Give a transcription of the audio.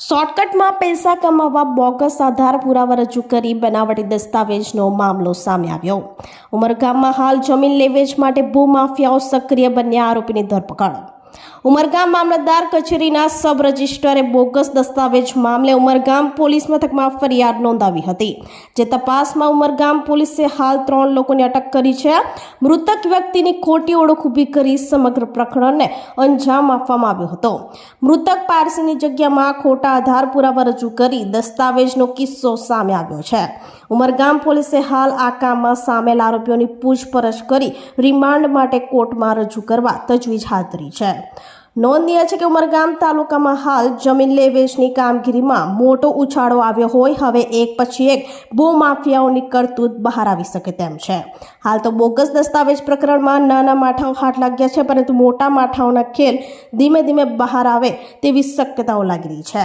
શોર્ટકટમાં પૈસા કમાવવા બોગસ આધાર પુરાવા રજૂ કરી બનાવટી દસ્તાવેજનો મામલો સામે આવ્યો. ઉમરગામમાં હાલ જમીન લેવેચ માટે ભૂમાફિયાઓ સક્રિય બન્યા આરોપીની ધરપકડ. ઉમરગામ મામલતદાર કચેરીના સબ રજિસ્ટ્રારે બોગસ દસ્તાવેજ મામલે ઉમરગામ પોલીસ મથકમાં ફરિયાદ નોંધાવી હતી. જે તપાસમાં ઉમરગામ પોલીસે હાલ ત્રણ લોકોની અટક કરી છે. મૃતક વ્યક્તિની ખોટી ઓળખ ઊભી કરી સમગ્ર પ્રકરણને અંજામ આપવામાં આવ્યો હતો. મૃતક પારસીની જગ્યામાં ખોટા આધાર પુરાવા રજૂ કરી દસ્તાવેજનો કિસ્સો સામે આવ્યો છે. ઉમરગામ પોલીસે હાલ આ કામમાં સામેલ આરોપીઓની પૂછપરછ કરી રિમાન્ડ માટે કોર્ટમાં રજૂ કરવા તજવીજ હાથ ધરી છે. નોંધનીય છે કે ઉમરગામ તાલુકામાં હાલ જમીન લે વેચની કામગીરીમાં મોટો ઉછાળો આવ્યો હોય હવે એક પછી એક ભૂમાફિયાઓની કરતૂત બહાર આવી શકે તેમ છે. હાલ તો બોગસ દસ્તાવેજ પ્રકરણમાં નાના માઠાઓ હાથ લાગ્યા છે, પરંતુ મોટા માઠાઓના ખેલ ધીમે ધીમે બહાર આવે તેવી શક્યતાઓ લાગી રહી છે.